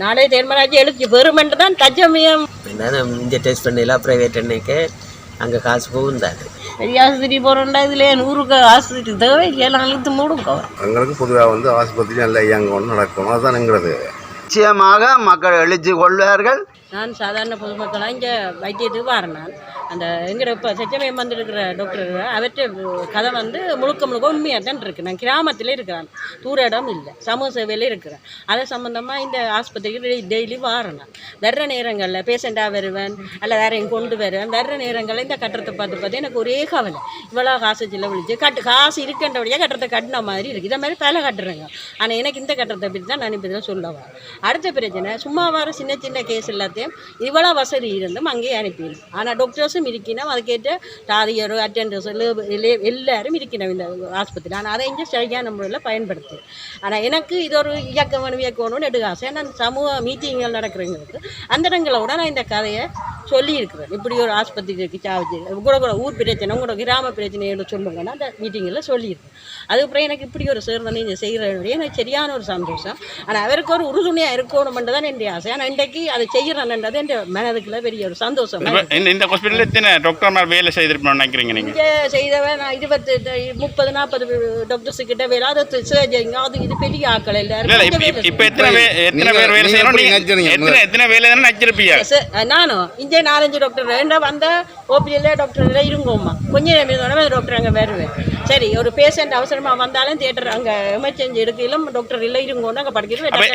நாளை தேர்மராஜ் எழுச்சி பெருமென்று தான் தஜமியம். நான் இங்கே டெஸ்ட் பண்ணல ப்ரைவேட் அன்னைக்கு அங்கே காசு போகும் தானே பெரிய ஆஸ்பத்திரி போகிறோம்டா இதுல நூறுக்கு ஆஸ்பத்திரி தேவை ஏழு இழுத்து மூடுங்க. எங்களுக்கு பொதுவாக வந்து ஆஸ்பத்திரி நல்ல இயங்கணும் நடக்கணும் அதுதான் எங்கிறது நிச்சயமாக மக்கள் எழுச்சி கொள்வார்கள். நான் சாதாரண பொதுமக்களாக இங்கே வைத்தியத்துக்கு வரேன் நான். அந்த எங்கட இப்போ சச்சமயம் வந்திருக்கிற டாக்டர் அவற்றை கதை வந்து முழுக்க முழுக்க உண்மையாக தான் இருக்குது நான் கிராமத்தில் இருக்கிறேன். தூர இடம் இல்லை. சமூக சேவையில் இருக்கிறேன். அதை சம்மந்தமாக இந்த ஆஸ்பத்திரிக்கு டெய்லி வரேன் வர்ற நேரங்களில் பேஷண்ட்டாக வருவேன். அல்ல வேறையும் கொண்டு வருவேன். வர்ற நேரங்களில் இந்த கட்டுறத்தை பார்த்து பார்த்து எனக்கு ஒரே கவலை. இவ்வளோ காசு செலவழிச்சு கட்டு காசு இருக்கின்றபடியாக கட்டடத்தை கட்டின மாதிரி இருக்குது இதை மாதிரி பல கட்டுறேங்க. ஆனால் எனக்கு இந்த கட்டுறத்தை பற்றி தான் நான் இப்போ இதில் சொல்ல அடுத்த பிரச்சனை சும்மா வர சின்ன சின்ன கேஸ் எல்லாத்தையும் இவ்வளோ வசதி இருந்தும் அங்கேயே அனுப்பிடும். ஆனால் டாக்டர்ஸும் இருக்கணும் அதுக்கேற்ற தாதியரோ அட்டெண்டர்ஸ் எல்லாரும் இருக்கணும் இந்த ஆஸ்பத்திரி. ஆனால் அதை இங்கே சரியான முறையில் பயன்படுத்து. ஆனால் எனக்கு இது ஒரு இயக்கம் வேணும் இயக்கணும்னு எடுக்க ஆசை நான் சமூக மீட்டிங்கள் நடக்கிறவங்களுக்கு அந்த இடங்களோட நான் இந்த கதையை சொல்லியிருக்கிறேன். இப்படி ஒரு ஆஸ்பத்திரி இருக்குது சாவச்சி கூட கூட ஊர் பிரச்சனை உங்களோட கிராம பிரச்சனையோட சொல்லுங்கன்னா அந்த மீட்டிங்கில் சொல்லியிருக்கேன். அதுக்கப்புறம் எனக்கு இப்படி ஒரு சேர்ந்தனை இதை செய்கிறனுடைய எனக்கு சரியான ஒரு சந்தோஷம். ஆனால் அவருக்கு ஒரு உறுதுணையாக இருக்கணுமென்று தான் என்னுடைய ஆசை. ஆனால் இன்றைக்கு அதை செய்கிறேன்ன்றது என் மனதுக்குள்ள பெரிய ஒரு சந்தோஷம் இந்த ஹாஸ்பிட்டலில் எத்தனை டாக்டர்மார் வேலை செய்திருப்போம்னு நினைக்கிறீங்க நீங்கள் செய்தவன் நான் இருபத்தி முப்பது நாற்பது டாக்டர்ஸ் கிட்ட வேலை. அது சர்ஜரிங்க அது இது பெரிய ஆக்கள் இல்ல இப்ப எல்லாரும் இப்ப எத்தனை பேர் எத்தனை பேர் வேலை செய்யணும்? எத்தனை எத்தனை வேலை தானே நச்சிருப்பீங்க நானும் இங்கே நாலஞ்சு டாக்டர் ரெண்டா வந்த ஓபியில் டாக்டர் எல்லாம் இருங்கோம்மா. கொஞ்ச நேரம் இருந்தோடனே டாக்டர் அங்கே வருவேன். சரி ஒரு பேஷண்ட் அவசரமாக வந்தாலும் தியேட்டர் அங்கே எமர்ஜென்சி எடுக்கையிலும் டாக்டர் இல்லை இருங்கோன்னு அங்கே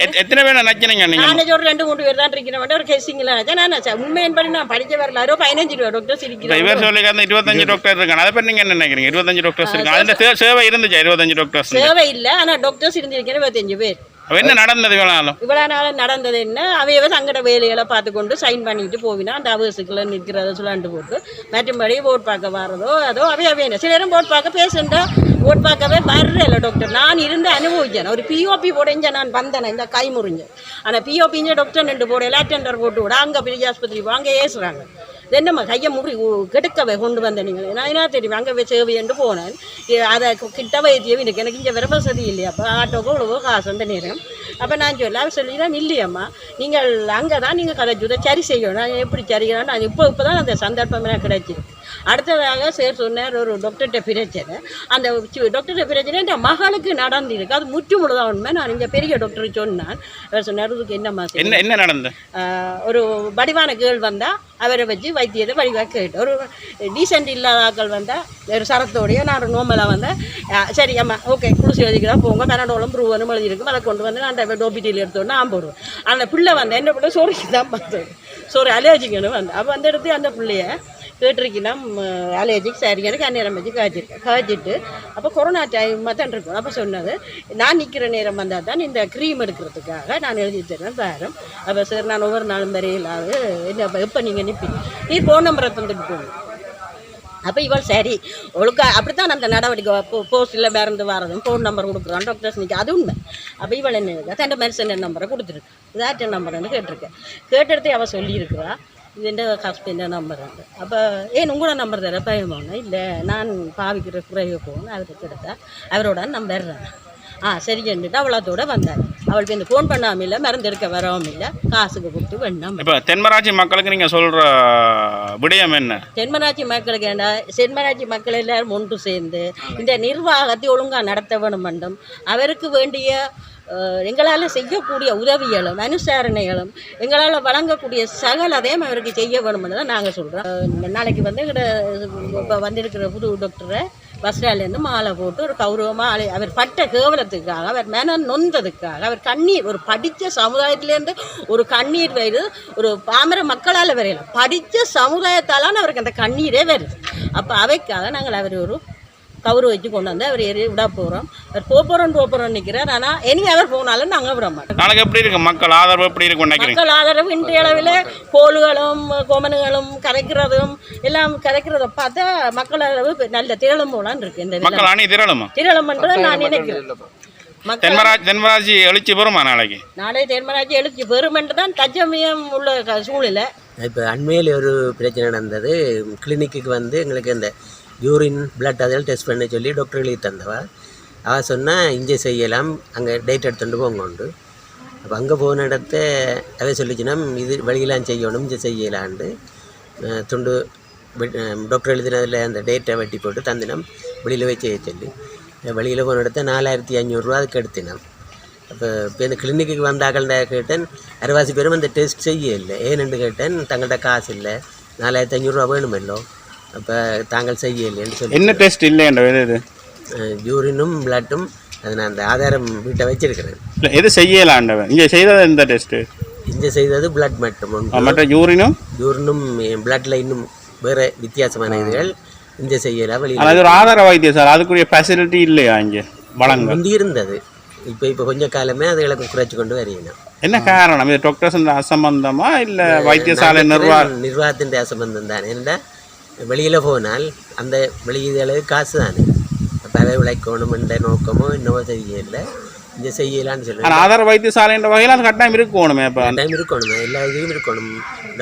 எத்- எத்தனை பேர் நச்சினீங்க நீங்க? நானே ஒரு ரெண்டு மூணு பேர் தான் இருக்கிற வேண்டிய ஒரு நினச்சேன். நான் நினச்சேன் உண்மையின்படி நான் படிக்க வரல. அரோ பதினஞ்சு ரூபா டாக்டர்ஸ் இப்ப இவர் சொல்லி அந்த இருபத்தஞ்சு டாக்டர் இருக்காங்க. அதை பத்தி நீங்க என்ன நினைக்கிறீங்க? இருபத்தஞ்சு டாக்டர்ஸ் இருக்காங்க. அதுல சேவை இருந்துச்சா? இருபத்தஞ்சு டாக்டர்ஸ் சேவை இல்லை. ஆனால் டாக்டர்ஸ் இருந்திருக்கிறேன் இருபத்தஞ்சு பேர். என்ன நடந்தது வேணாலும் இவ்வளோ நாளும் நடந்தது என்ன? அவையவே சங்கட வேலைகளை பார்த்து கொண்டு சைன் பண்ணிட்டு போவினா அந்த அவர்ஸுக்குள்ள நிற்கிறத சொல்லாண்டு போட்டு மற்றும்படி ஓட் பார்க்க வர்றதோ அதோ அவைய வேணும் நேரம் ஓட் பார்க்க பேசுண்டா ஓட் பார்க்கவே வர்றல டாக்டர் நான் இருந்து அனுபவிச்சேன் ஒரு பிஓபி போடைஞ்ச நான் வந்தேன் இந்த கை முறிஞ்சேன் ஆனால் பிஓபிஞ்ச டாக்டர் ரெண்டு போடையில டெண்டர் போட்டு விட அங்கே பெரிய ஆஸ்பத்திரி போ அங்கே ஏசுறாங்க. என்னம்மா கையை முடி கெடுக்கவே கொண்டு வந்த நீங்கள்? நான் என்ன தெரியும்? அங்கே சேவை என்று போனேன். அதை கிட்ட வைத்தியம் எனக்கு எனக்கு இங்கே வேற வசதி இல்லையா? அப்போ ஆட்டோக்கோ இவ்வளவோ காசு வந்த நேரம். அப்போ நான் சொல்ல அவர் சொல்லிதான் இல்லையம்மா. நீங்கள் அங்கே தான் நீங்கள் கதைச்சுதை சரி செய்யணும். நான் எப்படி சரி செய்யணும்? நான் இப்போ இப்போ தான் அந்த சந்தர்ப்பம் எனக்கு கிடைச்சிருக்கு அடுத்ததாக சார் சொன்னார் ஒரு டாக்டர்கிட்ட பிரச்சனை. அந்த டாக்டர்கிட்ட பிரச்சனை என் மகளுக்கு நடந்திருக்கு. அது முற்று முழுதான் உண்மை. நான் இங்கே பெரிய டாக்டர் சொன்னேன் அவர் சொன்னார் இதுக்கு என்னம்மா செய்யணும்?" என்ன என்ன நடந்தது? ஆஹ் ஒரு வடிவான கேள் வந்தால் அவரை வச்சு வைத்தியத்தை வடிவாக கேட்டு ஒரு டீசென்ட் இல்லாத ஆட்கள் வந்தால் ஒரு சரத்தோடைய நான் ஒரு நோமலாக வந்தேன் சரி அம்மா ஓகே குளிச்சு எழுதிக்கிறா போங்க. பெனடோலும் ப்ரூவனும் எழுதிருக்கு அதை கொண்டு வந்து நான் டோபிட்டியில் எடுத்தோன்னா நான் போடுவேன். அந்த பிள்ளை வந்து என்ன பிள்ளை சோறிக்கு தான் பார்த்தது. சோறு அலர்ஜிக்கணும் வந்து. அப்போ அந்த இடத்து அந்த பிள்ளைய கேட்டிருக்கீங்கன்னா அலர்ஜிக் சரி எனக்கு அந்நேரம் வச்சு காய்ச்சிருக்கேன் காய்ச்சிட்டு அப்போ கொரோனா டைம் தான் இருக்கும். அப்போ சொன்னது நான் நிற்கிற நேரம் வந்தால் தான் இந்த க்ரீம் எடுக்கிறதுக்காக நான் எழுதி தருவேன் பேரம் அப்போ சரி நான் ஒவ்வொரு நாளும் வரையிலாவது என்ன எப்போ நீங்கள் நிற்பீங்க நீ ஃபோன் நம்பரை தந்துட்டு போகணும் அப்போ இவள் சரி. ஒழுக்கா அப்படித்தான் அந்த நடவடிக்கை போ போஸ்டில் பிறந்து வரதும் ஃபோன் நம்பர் கொடுக்குறான் டாக்டர்ஸ் நிற்க அது உண்மை. அப்போ இவள் என்ன இருக்கா தன் மெடிசன் நம்பரை கொடுத்துருக்கு. இதாட்ட நம்பர்னு கேட்டிருக்கேன் கேட்டெடுத்து அவள் சொல்லியிருக்கிறா இது எந்த ஹஸ்பண்ட் நம்பர் அப்போ ஏன் உங்களோட நம்பர் தர பயமாங்க இல்லை நான் பாவிக்கிற குறைய போகணும் அவருக்கு எடுத்தா அவரோட நான் வர்றேன் ஆ சரி சொல்லிட்டு அவளத்தோட வந்தார் அவளுக்கு இந்த ஃபோன் பண்ணாமல் இல்லை மருந்து எடுக்க வரவும் இல்லை காசுக்கு கொடுத்து வேண்டாம் இப்ப தென்மராட்சி மக்களுக்கு நீங்க சொல்ற விடயம் என்ன? தென்மராட்சி மக்களுக்கு ஏண்டா தென்மராட்சி மக்கள் எல்லாரும் ஒன்று சேர்ந்து இந்த நிர்வாகத்தை ஒழுங்காக நடத்த வேணும் வேண்டும் அவருக்கு வேண்டிய எங்களால் செய்யக்கூடிய உதவிகளும் அனுசரணைகளும் எங்களால் வழங்கக்கூடிய சகலதையும் அவருக்கு செய்ய வேணும்னு தான் நாங்கள் சொல்கிறோம் நாளைக்கு வந்து எங்கட இப்போ வந்திருக்கிற புது டாக்டரை பஸ் ஸ்டாண்ட்லேருந்து மாலை போட்டு ஒரு கௌரவமாக அலை அவர் பட்ட கேவலத்துக்காக அவர் மன நொந்ததுக்காக அவர் கண்ணீர் ஒரு படித்த சமுதாயத்திலேருந்து ஒரு கண்ணீர் வருது ஒரு பாமர மக்களால் வரையலாம். படித்த சமுதாயத்தாலான அவருக்கு அந்த கண்ணீரே வருது. அப்போ அவைக்காக நாங்கள் அவர் ஒரு கவுரு வச்சு கொண்டு வந்து அவர் ஏறி விட போகிறோம் அவர் போகிறோம் போகிறோம் நிற்கிறார் ஆனால் இனி அவர் போனாலும் நாங்கள் விட மாட்டோம். நாளைக்கு எப்படி இருக்கு மக்கள் ஆதரவு எப்படி இருக்கும் மக்கள் ஆதரவு இன்றைய அளவில் கோளுகளும் கொமனுகளும் கரைக்கிறதும் எல்லாம் கரைக்கிறத பார்த்தா மக்கள் அளவு நல்ல திரளும் போலான்னு இருக்கு. இந்த மக்கள் அணி திரளுமா? திரளம்ன்றதை நான் நினைக்கிறேன். மக்கள் தென்மராஜ் எழுச்சி பெறுமா நாளைக்கு? நாளை தேர்மராஜ் எழுச்சி பெருமென்று தான் தஜமியம் உள்ள சூழ்நிலை. இப்போ அண்மையில் ஒரு பிரச்சனை நடந்தது. கிளினிக்கு வந்து எங்களுக்கு இந்த யூரின் பிளட் அதெல்லாம் டெஸ்ட் பண்ண சொல்லி டாக்டர் எழுதி தந்தவா. அவள் சொன்னால் இங்கே செய்யலாம். அங்கே டேட் எடுத்துகிட்டு போங்க உண்டு. அப்போ அங்கே போன இடத்த அதை சொல்லிச்சுன்னா இது வழியெல்லாம் செய்யணும் இங்கே செய்யலான்ட்டு துண்டு டாக்டர் எழுதினதில் அந்த டேட்டை வெட்டி போட்டு தந்தினம். வெளியில் போய் செய்ய சொல்லி. வெளியில் போன இடத்த நாலாயிரத்தி அஞ்சூறுரூவா அதுக்கு எடுத்தினோம். அப்போ இப்போ இந்த கிளினிக்கு வந்தாக்கள்ட கேட்டேன் அரைவாசி பேரும் அந்த டெஸ்ட் செய்ய இல்லை ஏன்னு கேட்டேன் தங்கள்கிட்ட காசு இல்லை. நாலாயிரத்தி அஞ்சூறுரூவா வேணுமல்லோ அப்போ தாங்கள் செய்ய இல்லைன்னு சொல்லி என்ன டெஸ்ட் இல்லைன்ற இது யூரினும் பிளட்டும் அது நான் அந்த ஆதாரம் வீட்டை வச்சிருக்கிறேன் இல்லை எது செய்யலாண்டவன் இங்கே செய்தது எந்த டெஸ்ட்டு இங்கே செய்தது பிளட் மட்டும் மற்ற யூரினும் யூரினும் பிளட்டில் இன்னும் வேறு வித்தியாசமான இதுகள். இங்கே செய்யலாம் வெளியில் இது ஒரு ஆதார வைத்தியசாலை அதுக்குரிய ஃபெசிலிட்டி இல்லையா இங்கே? வழங்க முந்தி இருந்தது இப்போ இப்போ கொஞ்ச காலமே அதுகளுக்கு குறைச்சி கொண்டு வரீங்க என்ன காரணம்? இது டாக்டர்ஸ் அசம்பந்தமா? இல்லை வைத்தியசாலை நிர்வாகம் நிர்வாகத்தின் அசம்பந்தம் தான். ஏன்னா வெளியில் போனால் அந்த வெளியிதளவு காசு தானே அப்போ அதை உழைக்கணுமென்ற நோக்கமோ என்னவோ செய்யல இங்கே செய்யலான்னு சொல்லி ஆதார வைத்தியசாலைன்ற வகையில் அது கட்டாயம் இருக்கணுமே இப்போ டைம் இருக்கணும். எல்லா இதுவும் இருக்கணும்.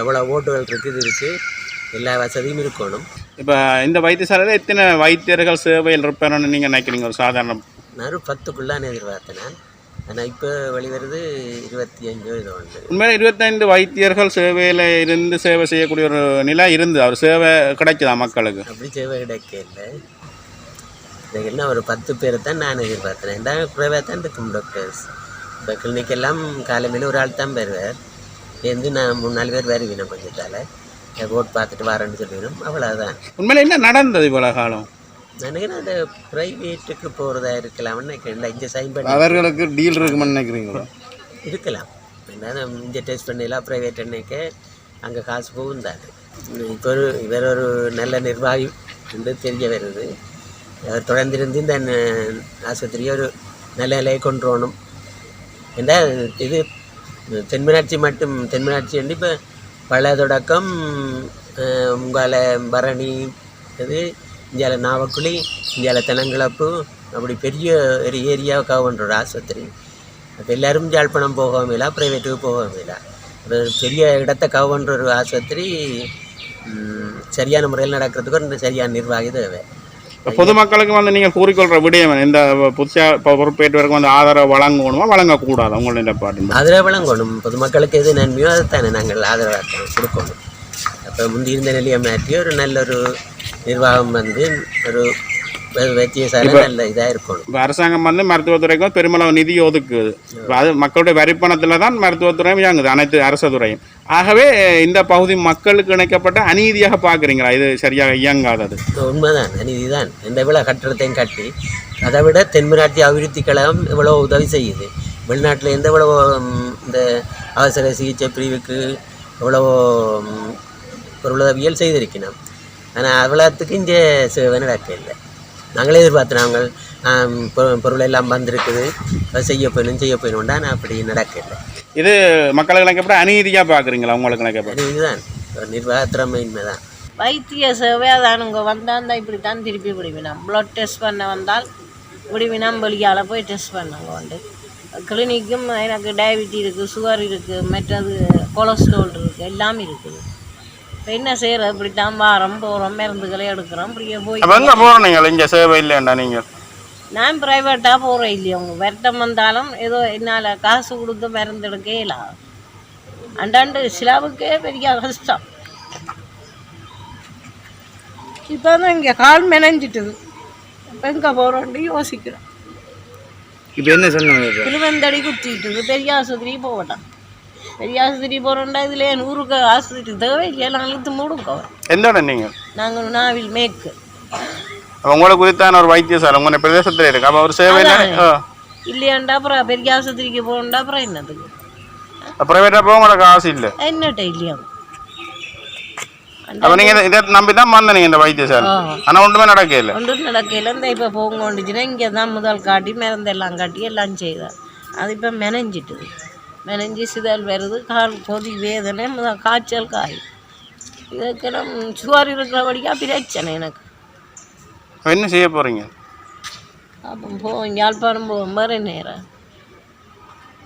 எவ்வளோ ஓட்டுகள் இருக்குது இருக்குது எல்லா வசதியும் இருக்கணும். இப்போ இந்த வைத்தியசாலையில் எத்தனை வைத்தியர்கள் சேவையில் இருப்பாருன்னு நீங்கள் நினைக்கிறீங்க? ஒரு சாதாரண நான் பத்துக்குள்ளான எதிர்பார்த்தேன் ஆனால் இப்போ வெளிவருது இருபத்தி அஞ்சோ இது ஒன்று உண்மையில இருபத்தைந்து வைத்தியர்கள் சேவையில் இருந்து சேவை செய்யக்கூடிய ஒரு நிலை இருந்து அவர் சேவை கிடைக்குதா மக்களுக்கு? அப்படி சேவை கிடைக்கல. இதுக்கு என்ன ஒரு பத்து பேரை தான் நான் எதிர்பார்த்தேன் ஏன்னா குறைவாக தான் இருக்கும் டாக்டர்ஸ் இப்போ கிளினிக் எல்லாம் காலைமையில் ஒரு ஆள் தான் வருவார். சேர்ந்து நான் மூணு நாலு பேர் வருவீங்க கொஞ்சத்தால் ரோட் பார்த்துட்டு வரேன்னு சொல்லிடணும் அவ்வளோதான் உண்மையில என்ன நடந்தது இவ்வளோ காலம்? நினைக்கிறேன் அந்த ப்ரைவேட்டுக்கு போகிறதா இருக்கலாம்னு நினைக்கிறேன். இங்கே சைன் பண்ணி அவர்களுக்கு டீல் இருக்குமென்னு நினைக்கிறீங்களா? இருக்கலாம். என்ன இங்கே டெஸ்ட் பண்ணிடலாம் ப்ரைவேட் அங்கே காசு போகும் தானே இப்போ ஒரு இவர் ஒரு நல்ல நிர்வாகி என்று தெரிய வருது. அவர் தொடர்ந்திருந்து இந்த ஆஸ்பத்திரியை ஒரு நல்ல நிலையை கொண்டு வரணும். என்றால் இது தென்மராட்சி மட்டும் தென்மராட்சி வந்து இப்போ பல தொடக்கம் உங்கால பரணி இது இந்தியாவில் நாவக்குழி இந்தியாவில் தெனங்கிழப்பு அப்படி பெரிய ஒரு ஏரியாவை கவர் பண்ணுற ஒரு ஆஸ்பத்திரி. அப்போ எல்லாரும் யாழ்ப்பாணம் போகவும் இல்லை ப்ரைவேட்டுக்கு போகவும் இல்லை. ஒரு பெரிய இடத்த பண்ணுற ஒரு ஆஸ்பத்திரி சரியான முறையில் நடக்கிறதுக்கு ஒரு சரியான நிர்வாகி தேவை. பொதுமக்களுக்கு வந்து நீங்கள் கூறிக்கொள்கிற விடயம் இந்த புதுசாக இப்போ பொறுப்பேற்று வரைக்கும் வந்து ஆதரவு வழங்கணுமா வழங்கக்கூடாது உங்களுடைய பாட்டு ஆதரவு வழங்கணும். பொதுமக்களுக்கு எது நன்மையோ அதைத்தானே நாங்கள் ஆதரவாக கொடுக்கணும். அப்போ முந்தி இருந்த நிலையை மாற்றி ஒரு நல்ல ஒரு நிர்வாகம் வந்து ஒரு இப்போ அரசாங்கம் வந்து மருத்துவத்துறைக்கு வந்து பெருமளவு நிதி ஒதுக்குது. அது மக்களுடைய வரிப்பணத்தில் தான் மருத்துவத்துறையும் இயங்குது அனைத்து அரசு துறையும். ஆகவே இந்த பகுதி மக்களுக்கு இணைக்கப்பட்ட அநீதியாக பார்க்குறீங்களா? இது சரியாக இயங்காதது. உண்மைதான் இதுதான் இந்த விழா கட்டடத்தையும் கட்டி அதை விட தென்மராட்சி அபிவிருத்தி கழகம் இவ்வளோ உதவி செய்யுது. வெளிநாட்டில் எந்த இவ்வளோ ம், இந்த அவசர சிகிச்சை பிரிவுக்கு எவ்வளோ பொருளுதவியல் செய்திருக்கணும். ஆனால் அவ்வளோத்துக்கு இங்கே சேவை நடக்க இல்லை நாங்களே எதிர்பார்த்து நாங்கள் ஆம், பொ- பொருள் எல்லாம் வந்திருக்குது செய்ய போயணும் செய்ய போயணும்டா நான் அப்படி நடக்க இல்லை இது மக்களுக்கு இணைக்கப்பட்ட அநீதியாக பார்க்குறீங்களா உங்களுக்கு இதுதான் ஒரு நிர்வாகத்திறமையின்மை தான் வைத்திய சேவை அதானுங்க வந்தால் இப்படி தான் திருப்பி விடுவினோம் ப்ளட் டெஸ்ட் பண்ண வந்தால் விடுவினோம் வெளியால் போய் டெஸ்ட் பண்ணாங்க வந்து கிளினிக்கும் எனக்கு டயபிட்டி இருக்குது சுகர் இருக்குது மற்றது கொலஸ்ட்ரால் இருக்குது எல்லாம் இருக்குது. இப்போ என்ன செய்கிற இப்படி தான் வாரம் போகிறோம் மருந்துகளை எடுக்கிறோம். இப்படியே போய் அப்போ எங்கே போகிறோம் நீங்கள்? இங்கே சேவை இல்லைண்டா நீங்கள்? நான் ப்ரைவேட்டாக போகிறேன் இல்லையா? உங்க வருத்தம் வந்தாலும் ஏதோ என்னால் காசு கொடுத்து மருந்து எடுக்க இயலாது அண்டாண்டு சிலாவுக்கே பெரிய கஷ்டம் இப்போ தான் இங்கே கால் மெனஞ்சிட்டுது. இப்போ எங்கே போகிறோன்னு யோசிக்கிறோம். இப்போ என்ன சொன்னாங்க? திருவந்தடி குத்திட்டுது. பெரிய ஆஸ்பத்திரி போகட்டான் பெரிய ஆஸ்பத்திரி போகிறோம்டா இதில் நூறுக்கு ஆஸ்பத்திரி தேவை இல்லையா நாங்கள் இழுத்து மூடுங்க எந்த இடம் நீங்கள் நாங்கள் நாவில் மேற்கு. உங்களுக்கு குறித்தான ஒரு வைத்தியசாலை உங்கள் பிரதேசத்தில் இருக்கு. அப்போ ஒரு சேவை இல்லையாண்டா அப்புறம் பெரிய ஆஸ்பத்திரிக்கு போகணுண்டா அப்புறம் என்னதுக்கு ப்ரைவேட்டாக போக உங்களுக்கு காசு இல்லை? என்னட்ட இல்லையா? அப்போ நீங்கள் இதை நம்பி தான் வந்தீங்க இந்த வைத்தியசாலை. ஆனால் ஒன்றுமே நடக்கல. ஒன்றும் நடக்கையில் இந்த இப்போ போங்க கொண்டுச்சுன்னா இங்கே தான் முதல் காட்டி மருந்தெல்லாம் காட்டி எல்லாம் செய்தார். அது இப்போ மெனஞ்சிட்டுது. மெனஞ்சி சிதல் வருது கால் கொதி வேதனை காய்ச்சல் காய். இதுக்கு நம்ம சுவர் இருக்கிறபடியாக பிரச்சனை எனக்கு. என்ன செய்ய போகிறீங்க அப்போ போவோம் யாழ்ப்பாணம் போவோம் வேறு நேரம்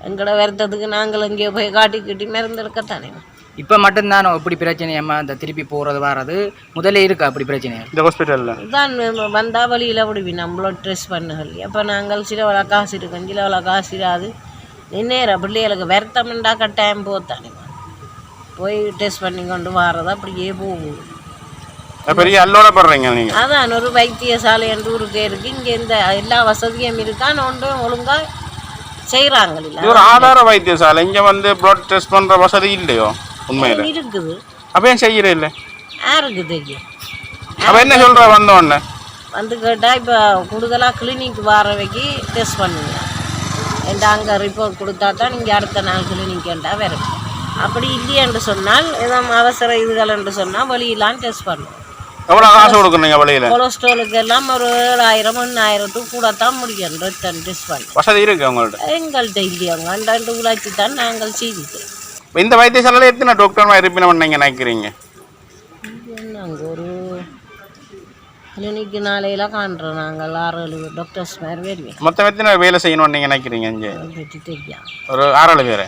எங்கட வருத்தத்துக்கு நாங்கள் இங்கே போய் காட்டி கட்டி மருந்து எடுக்கத்தானே இப்போ மட்டும்தான் இப்படி பிரச்சனையம்மா இந்த திருப்பி போகிறது வர்றது? முதல்ல இருக்கா அப்படி பிரச்சனை? இந்த ஹாஸ்பிட்டலில் தான் வந்தால் வழியில் விடுவி நம்மளோட ட்ரெஸ் பண்ணுகள் அப்போ நாங்கள் சில வள காசு இருக்கும் சில வள காசு இராது. நின்னேற பிள்ளைகளுக்கு வருத்தம்ண்டா கட்டாயம் போத்தானே. போய் டெஸ்ட் பண்ணி கொண்டு வாரது அப்படியே போகுது பெரிய அல்லோட படுறீங்க நீங்க. அதான் ஒரு வைத்தியசாலை என்று ஊருக்கு இருக்கு. இங்கே இந்த எல்லா வசதியும் இருக்கான்னு ஒன்றும் ஒழுங்கா செய்கிறாங்க இது ஒரு ஆதார வைத்தியசாலை. இங்க வந்து பிளட் டெஸ்ட் பண்ற வசதி இல்லையோ? உண்மையில. இருக்குது. அப்ப ஏன் செய்யற இல்லை? யாருக்கு தெரியும் அப்ப என்ன சொல்ற வந்த உடனே? வந்து கேட்டால் இப்போ கூடுதலாக கிளினிக் வாரவைக்கு டெஸ்ட் பண்ணுங்க. எந்த அங்கே ரிப்போர்ட் கொடுத்தா தான் நீங்கள் அடுத்த நாள் கிளினிக் வேண்டாம் வரும். அப்படி இல்லையென்று சொன்னால் ஏதோ அவசர இதுகள் என்று சொன்னால் வெளியிலாம் டெஸ்ட் பண்ணுவோம் எவ்வளவு காசு கொடுக்குறீங்க வழியில கொலஸ்ட்ராலுக்கு எல்லாம் ஒரு ஏழாயிரம் எண்ணாயிரத்துக்கு கூட தான் முடியும். ரத்தம் டெஸ்ட் பண்ண. வசதி இருக்கு உங்கள்ட்ட? எங்கள்கிட்ட இல்லையாங்க அண்டாண்டு உழைச்சி தான் நாங்கள் செய்திக்கிறோம் இந்த வைத்தியசாலையில எத்தனை டாக்டர் இருப்பினம் நீங்க நினைக்கிறீங்க? நாங்கள் ஒரு கிளினிக்கு நாளையில காண்றோம் நாங்கள். ஆறு ஏழு டாக்டர்ஸ் மாதிரி வருவேன். மொத்தம் எத்தனை வேலை செய்யணும்னு நீங்க நினைக்கிறீங்க இங்க? அதை பற்றி தெரியும் ஒரு ஆறாளு பேர்?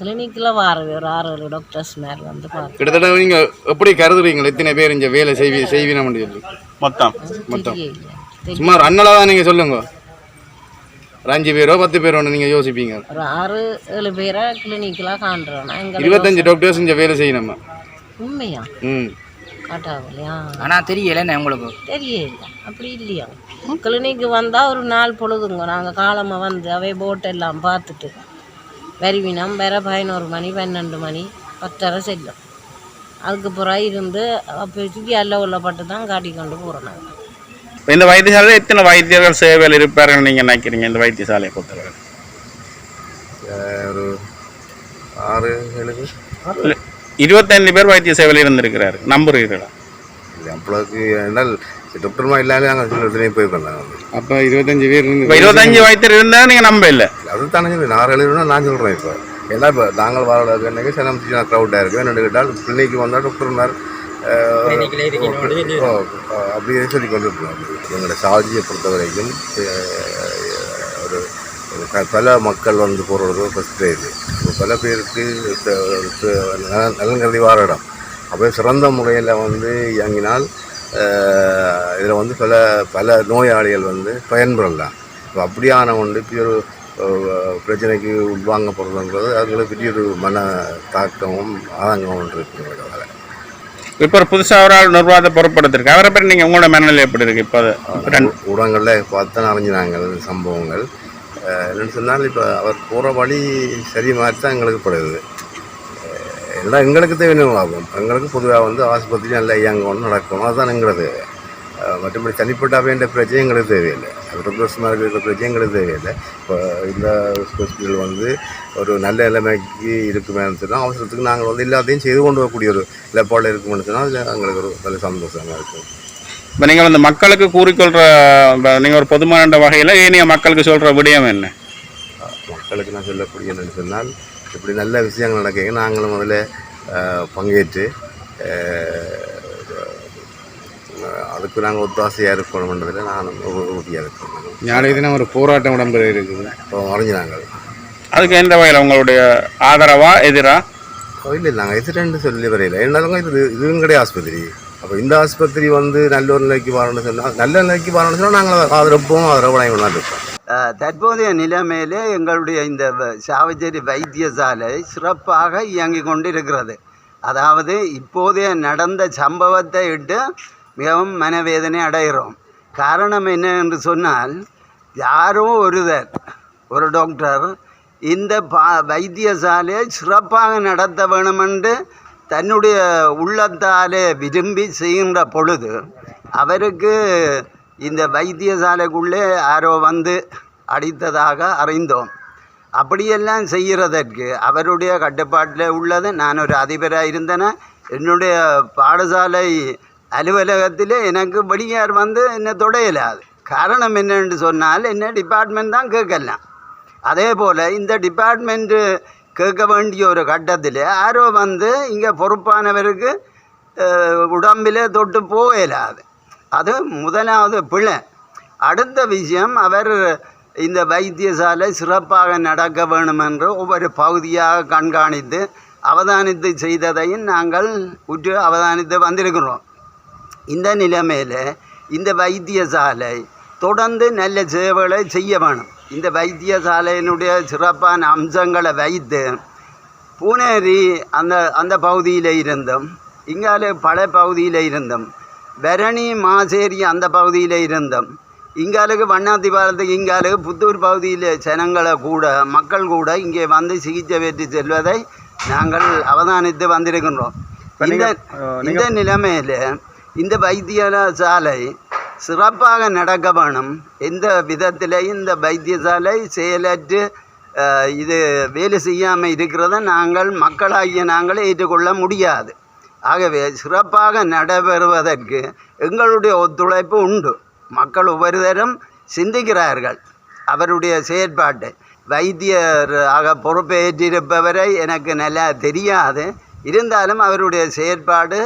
கிளினிக்கில் வார ஒரு ஆறு ஏழு டாக்டர்ஸ் மாதிரி வந்து பார்த்து கிட்டத்தட்ட நீங்க எப்படி கருதுறீங்க எத்தனை பேர் இங்க வேலை செய்வி செய்வீனம்னு சொல்லி. மொத்தம்? தெரியல சுமார் அண்ணலா தான் நீங்க சொல்லுங்க. ஒரு அஞ்சு பேரோ பத்து பேரோ நீங்க யோசிப்பீங்க. ஒரு ஆறு ஏழு பேரை கிளினிக்கில் காண்றோம். இருபத்தஞ்சு டாக்டர்ஸ் இங்க வேலை செய்யணுமா? உண்மையா? ம். காட்டாவலையா ஆனால் தெரியலைண்ணே உங்களுக்கு தெரியல. அப்படி இல்லையா? கிளினிக்கு வந்தால் ஒரு நாள் பொழுதுங்க. நாங்கள் காலமாக வந்து அவை போட்டெல்லாம் பார்த்துட்டு வருவினம். வேற பதினோரு மணி பன்னெண்டு மணி பத்தரை செல்லும். அதுக்கு பிறகு இருந்து அப்போதைக்கு அல்ல உள்ளப்பட்டு தான் காட்டி கொண்டு போகிறோம் நாங்கள் இப்ப இந்த வைத்தியசாலையில் எத்தனை வைத்தியர்கள் சேவையில் இருப்பார்கள் நீங்க நினைக்கிறீங்க இந்த வைத்தியசாலையை பொறுத்தவரை? ஒரு ஆறு ஏழு இருபத்தைந்து பேர் வைத்திய சேவையில் இருந்திருக்கிறாரு. நம்புறீர்களா? இல்லை அப்பளவுக்கு என்னால் டாக்டர்மா இல்லாத நாங்கள் சில இடத்துலையும் போயிருக்கோம் நாங்கள் அப்ப இருபத்தஞ்சு பேர் இப்போ இருந்து இருபத்தஞ்சு வைத்தியர் இருந்தா நீங்க நம்ப இல்லை. அது தானே சொல்லி நான் எழுதுனா நான் சொல்கிறேன் இப்போ. ஏன்னா இப்போ நாங்கள் வர அன்றைக்கி சில சின்ன க்ரௌட்டாக இருக்குது என்னென்னு கேட்டால் கிளினிக்கு வந்தால் டாக்டர்மார் ஓ ஓ, அப்படியே சொல்லி கொண்டு இருக்கோம் எங்களோட சாதியை பொறுத்த வரைக்கும் ஒரு பல மக்கள் வந்து போகிறது ஃபஸ்ட்டு இது. இப்போ பல பேருக்கு த- த- நலன்கருதி இடம் அப்போ சிறந்த முறையில் வந்து இயங்கினால் இதில் வந்து பல பல நோயாளிகள் வந்து பயன்பெறலாம். இப்போ அப்படியான ஒன்று பெரிய ஒரு பிரச்சனைக்கு பிரச்சனைக்கு உள்வாங்கப்படுறதுன்றது அவங்களுக்கு பெரிய ஒரு மன தாக்கமும் ஆதங்கமும் இருக்குங்கிறத இப்போ ஒரு புதுசா ஒரு ஆள் நிர்வாகத்தை பொறுப்படுத்திருக்கு அவரை பற்றி நீங்க உங்களோட மனநிலை எப்படி இருக்கு? இப்போ ஊடகங்களில் பார்த்து அறிஞ்சினாங்க சம்பவங்கள். என்னன்னு சொன்னால் இப்போ அவர் போகிற வழி சரி மாதிரி தான் எங்களுக்கு படுது. எல்லாம் எங்களுக்கு தேவையான ஆகும் எங்களுக்கு பொதுவாக வந்து ஆஸ்பத்திரி நல்லா இயங்கணும் நடக்கணும். அதுதான் எங்களது அஹ் மற்றபடி தனிப்பட்ட வேண்டிய பிரச்சனை எங்களுக்கு தேவையில்லை. டாக்டர்ஸ்மார் இருக்கிற பிரச்சனை எங்களுக்கு தேவையில்லை. இப்போ இந்த ஹாஸ்பிட்டல் வந்து ஒரு நல்ல நிலைமைக்கு இருக்குமேனு சொன்னால் அவசரத்துக்கு நாங்கள் வந்து எல்லாத்தையும் செய்து கொண்டு வரக்கூடிய ஒரு நிலைப்பாடு இருக்குமென்னு சொன்னால் எங்களுக்கு ஒரு நல்ல சந்தோஷமாக இருக்கும். இப்போ நீங்கள் வந்து மக்களுக்கு கூறிக்கொள்கிற நீங்கள் ஒரு பொதுமான வகையில் ஏனைய மக்களுக்கு சொல்கிற விடயம் என்ன? மக்களுக்கு நான் சொல்லக்கூடிய என்னன்னு சொன்னால் இப்படி நல்ல விஷயங்கள் நடக்க நாங்களும் முதல்ல பங்கேற்று அதுக்கு நாங்கள் ஒத்தாசையாக இருக்கணுன்றதில் நான் உறு- உறுதியாக இருக்கோம். நாளைக்கு தினம் ஒரு போராட்டம் இடம்பெற இருக்குது. இப்போ வரைஞ்சி நாங்கள் அதுக்கு எந்த வகையில் உங்களுடைய ஆதரவா எதிரா? இல்லை நாங்கள் எதிரெண்டு சொல்லி வரையில. என்னதுங்க இது இதுவும் கிடையாது ஆஸ்பத்திரி. அப்போ இந்த ஆஸ்பத்திரி வந்து நல்ல ஒரு நிலைக்கு வரணும்னு சொன்னால் நல்ல நிலைக்கு வரணும்னு சொன்னால் நாங்கள் ஆதரப்போம் ஆதரவு இருப்போம் அஹ், தற்போதைய நிலைமையிலே எங்களுடைய இந்த சாவச்சேரி வைத்தியசாலை சிறப்பாக இயங்கிக் கொண்டிருக்கிறது. அதாவது இப்போதைய நடந்த சம்பவத்தை இட்டு மிகவும் மனவேதனை அடைகிறோம். காரணம் என்ன என்று சொன்னால் யாரோ ஒருவர் ஒரு டாக்டர் இந்த பா வைத்தியசாலையை சிறப்பாக நடத்த வேணுமென்று தன்னுடைய உள்ளத்தாலே விரும்பி செய்கின்ற பொழுது அவருக்கு இந்த வைத்தியசாலைக்குள்ளே யாரோ வந்து அடித்ததாக அறிந்தோம். அப்படியெல்லாம் செய்கிறதற்கு அவருடைய கட்டுப்பாட்டில் உள்ளது. நான் ஒரு அதிபராக இருந்தேன்னா என்னுடைய பாடசாலை அலுவலகத்தில் எனக்கு வெளியார் வந்து என்னை தொடையலாது காரணம் என்னென்று சொன்னால் என்ன டிபார்ட்மெண்ட் தான் கேட்கலாம். அதே போல் இந்த டிபார்ட்மெண்ட்டு கேட்க வேண்டிய ஒரு கட்டத்தில் யாரோ வந்து இங்கே பொறுப்பானவருக்கு உடம்பில் தொட்டு போகலாது அது. முதலாவது பிழை. அடுத்த விஷயம் அவர் இந்த வைத்தியசாலை சிறப்பாக நடக்க வேணும் என்று ஒவ்வொரு பகுதியாக கண்காணித்து அவதானித்து செய்ததையும் நாங்கள் உற்று அவதானித்து வந்திருக்கிறோம். இந்த நிலைமையில் இந்த வைத்தியசாலை தொடர்ந்து நல்ல சேவைகளை செய்ய வேணும். இந்த வைத்தியசாலையினுடைய சிறப்பான அம்சங்களை வைத்து பூனேரி அந்த அந்த பகுதியில் இருந்தோம் இங்கால பல பகுதியில் இருந்தோம் பரணி மாசேரி அந்த பகுதியில் இருந்தோம் இங்காலுக்கு வண்ணாத்தி பாலத்துக்கு இங்காலுக்கு புத்தூர் பகுதியில் ஜனங்களை கூட மக்கள் கூட இங்கே வந்து சிகிச்சை பெற்று செல்வதை நாங்கள் அவதானித்து வந்திருக்கின்றோம். இந்த இந்த நிலைமையில் இந்த வைத்தியசாலை சிறப்பாக நடக்க வேணும் எந்த விதத்தில் இந்த வைத்தியசாலை செயலற்று இது வேலை செய்யாமல் இருக்கிறத நாங்கள் மக்களாகிய நாங்கள் ஏற்றுக்கொள்ள முடியாது. ஆகவே சிறப்பாக நடைபெறுவதற்கு எங்களுடைய ஒத்துழைப்பு உண்டு. மக்கள் ஒவ்வொருத்தரும் சிந்திக்கிறார்கள் அவருடைய செயற்பாட்டை. வைத்தியராக பொறுப்பேற்றிருப்பவரை எனக்கு நல்லா தெரியாது. இருந்தாலும் அவருடைய செயற்பாடு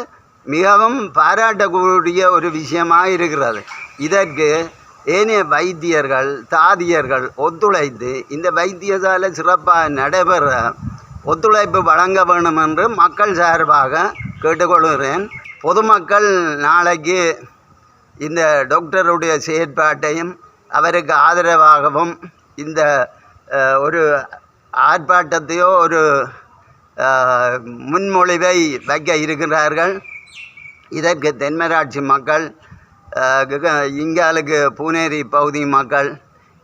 மிகவும் பாராட்டக்கூடிய ஒரு விஷயமாக இருக்கிறது. இதற்கு ஏனைய வைத்தியர்கள் தாதியர்கள் ஒத்துழைத்து இந்த வைத்தியசாலை சிறப்பாக நடைபெற ஒத்துழைப்பு வழங்க வேண்டும் என்று மக்கள் சார்பாக கேட்டுக்கொள்கிறேன். பொதுமக்கள் நாளைக்கு இந்த டாக்டருடைய செயற்பாட்டையும் அவருக்கு ஆதரவாகவும் இந்த ஒரு ஆர்ப்பாட்டத்தையோ ஒரு முன்மொழிவை வைக்க இருக்கிறார்கள். இதற்கு தென்மராட்சி மக்கள் இங்காலுக்கு பூனேரி பகுதி மக்கள்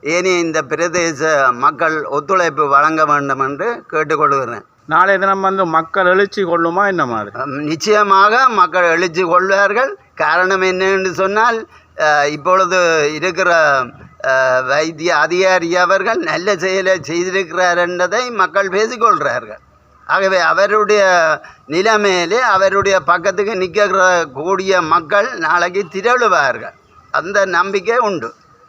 ஏனைய இந்த பிரதேச மக்கள் ஒத்துழைப்பு வழங்க வேண்டும் என்று கேட்டுக்கொள்கிறேன். நாளைய தினம் வந்து மக்கள் எழுச்சி கொள்ளுமா என்ன மாதிரி? நிச்சயமாக மக்கள் எழுச்சி கொள்வார்கள். காரணம் என்னன்னு சொன்னால் இப்பொழுது இருக்கிற வைத்திய அதிகாரி அவர்கள் நல்ல செயலை செய்திருக்கிறார் என்பதை மக்கள் பேசிக்கொள்கிறார்கள். ஆகவே அவருடைய நிலைமையிலே அவருடைய பக்கத்துக்கு நிற்கிற கூடிய மக்கள் நாளைக்கு திரளுவார்கள். அந்த நம்பிக்கை உண்டு.